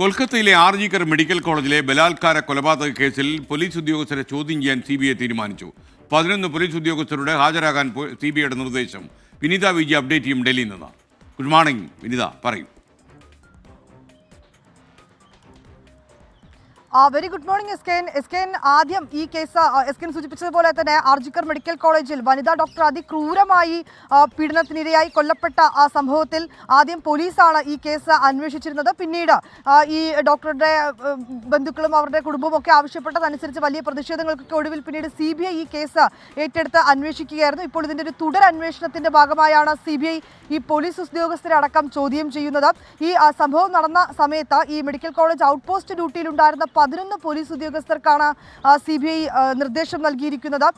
കൊൽക്കത്തയിലെ ആർജിക്കർ മെഡിക്കൽ കോളേജിലെ ബലാത്കാര കൊലപാതക കേസിൽ പോലീസ് ഉദ്യോഗസ്ഥരെ ചോദ്യം ചെയ്യാൻ സി ബി ഐ തീരുമാനിച്ചു. പതിനൊന്ന് പോലീസ് ഉദ്യോഗസ്ഥരുടെ ഹാജരാകാൻ സി ബി ഐയുടെ നിർദ്ദേശം. വിനിത വിജി അപ്ഡേറ്റ് ചെയ്യും ഡൽഹിയിൽ നിന്ന്. ഗുഡ് മോർണിംഗ് വിനിത പറയും. Very good morning S K N S K N ആദ്യം ഈ കേസ് എസ് കെ എൻ സൂചിപ്പിച്ചതുപോലെ തന്നെ ആർജിക്കർ മെഡിക്കൽ കോളേജിൽ വനിതാ ഡോക്ടർ അതിക്രൂരമായി പീഡനത്തിനിരയായി കൊല്ലപ്പെട്ട ആ സംഭവത്തിൽ ആദ്യം പോലീസാണ് ഈ കേസ് അന്വേഷിച്ചിരുന്നത്. പിന്നീട് ഈ ഡോക്ടറുടെ ബന്ധുക്കളും അവരുടെ കുടുംബവും ഒക്കെ ആവശ്യപ്പെട്ടതനുസരിച്ച് വലിയ പ്രതിഷേധങ്ങൾക്കൊക്കെ ഒടുവിൽ പിന്നീട് സി ബി ഐ ഈ കേസ് ഏറ്റെടുത്ത് അന്വേഷിക്കുകയായിരുന്നു. ഇപ്പോൾ ഇതിന്റെ ഒരു തുടർ അന്വേഷണത്തിന്റെ ഭാഗമായാണ് സി ബി ഐ ഈ പോലീസ് ഉദ്യോഗസ്ഥരെ അടക്കം ചോദ്യം ചെയ്യുന്നത്. ഈ സംഭവം നടന്ന സമയത്ത് ഈ മെഡിക്കൽ കോളേജ് ഔട്ട് പോസ്റ്റ് ഡ്യൂട്ടിയിലുണ്ടായിരുന്ന പതിനൊന്ന് പോലീസ് ഉദ്യോഗസ്ഥർക്കാണ് സി ബി ഐ നിർദ്ദേശം നൽകിയിരിക്കുന്നത്.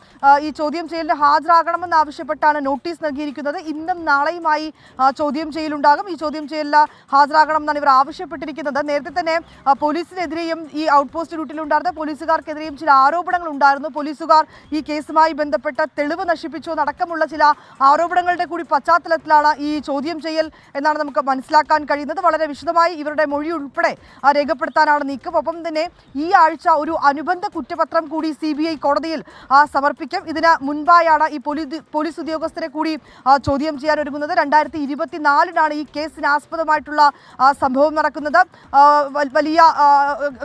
ഈ ചോദ്യം ചെയ്യലിന് ഹാജരാകണമെന്ന് ആവശ്യപ്പെട്ടാണ് നോട്ടീസ് നൽകിയിരിക്കുന്നത്. ഇന്നും നാളെയുമായി ചോദ്യം ചെയ്യലുണ്ടാകും. ഈ ചോദ്യം ചെയ്യലിൽ ഹാജരാകണമെന്നാണ് ഇവർ ആവശ്യപ്പെട്ടിരിക്കുന്നത്. നേരത്തെ തന്നെ പോലീസിനെതിരെയും ഈ ഔട്ട് പോസ്റ്റ് ഡ്യൂട്ടിയിലുണ്ടായിരുന്ന പോലീസുകാർക്കെതിരെയും ചില ആരോപണങ്ങൾ ഉണ്ടായിരുന്നു. പോലീസുകാർ ഈ കേസുമായി ബന്ധപ്പെട്ട തെളിവ് നശിപ്പിച്ചു എന്നടക്കമുള്ള ചില ആരോപണങ്ങളുടെ കൂടി പശ്ചാത്തലത്തിലാണ് ഈ ചോദ്യം ചെയ്യൽ എന്നാണ് നമുക്ക് മനസ്സിലാക്കാൻ കഴിയുന്നത്. വളരെ വിശദമായി ഇവരുടെ മൊഴി ഉൾപ്പെടെ രേഖപ്പെടുത്താനാണ് നീക്കം. ഒപ്പം തന്നെ ഈ ആഴ്ച ഒരു അനുബന്ധ കുറ്റപത്രം കൂടി സി ബി ഐ കോടതിയിൽ സമർപ്പിക്കും. ഇതിന് മുൻപായാണ് ഈ പോലീസ് ഉദ്യോഗസ്ഥരെ കൂടി ചോദ്യം ചെയ്യാൻ ഒരുങ്ങുന്നത് രണ്ടായിരത്തി ഇരുപത്തിനാലിനാണ് ഈ കേസിന് ആസ്പദമായിട്ടുള്ള സംഭവം നടക്കുന്നത്. വലിയ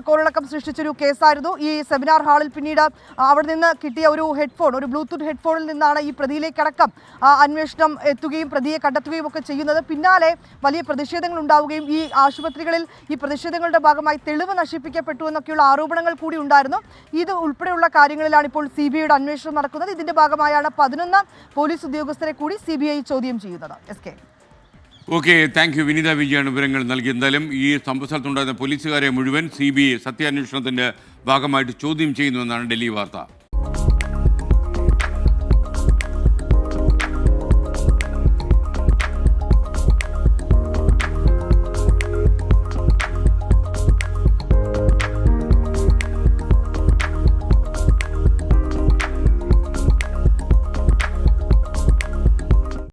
കോളിളക്കം സൃഷ്ടിച്ചൊരു കേസായിരുന്നു. ഈ സെമിനാർ ഹാളിൽ പിന്നീട് അവിടെ നിന്ന് കിട്ടിയ ഒരു ഹെഡ്ഫോൺ ഒരു ബ്ലൂടൂത്ത് ഹെഡ്ഫോണിൽ നിന്നാണ് ഈ പ്രതിയിലേക്കടക്കം അന്വേഷണം എത്തുകയും പ്രതിയെ കണ്ടെത്തുകയും ഒക്കെ ചെയ്യുന്നത്. പിന്നാലെ വലിയ പ്രതിഷേധങ്ങൾ ഉണ്ടാവുകയും ഈ ആശുപത്രികളിൽ ഈ പ്രതിഷേധങ്ങളുടെ ഭാഗമായി തെളിവ് നശിപ്പിക്കപ്പെട്ടു എന്നൊക്കെയുള്ള ആരോപണങ്ങൾ കൂടി ഉണ്ടായിരുന്നു. ഇത് ഉൾപ്പെടെയുള്ള കാര്യങ്ങളിലാണ് ഇപ്പോൾ സി ബി ഐയുടെ അന്വേഷണം നടക്കുന്നത്. ഇതിന്റെ ഭാഗമായാണ് പതിനൊന്ന് പോലീസ് ഉദ്യോഗസ്ഥരെ കൂടി സി ബി ഐ ചോദ്യം ചെയ്യുന്നത്. S K. Okay thank you Vinitha വിജയാണ് വിവരങ്ങൾ നൽകി. എന്തായാലും ഈ സംഭവ സ്ഥലത്തുണ്ടായിരുന്ന പോലീസുകാരെ മുഴുവൻ സി ബി ഐ സത്യാന്വേഷണത്തിന്റെ ഭാഗമായിട്ട് ചോദ്യം ചെയ്യുന്നുവെന്നാണ് ഡൽഹി വാർത്ത.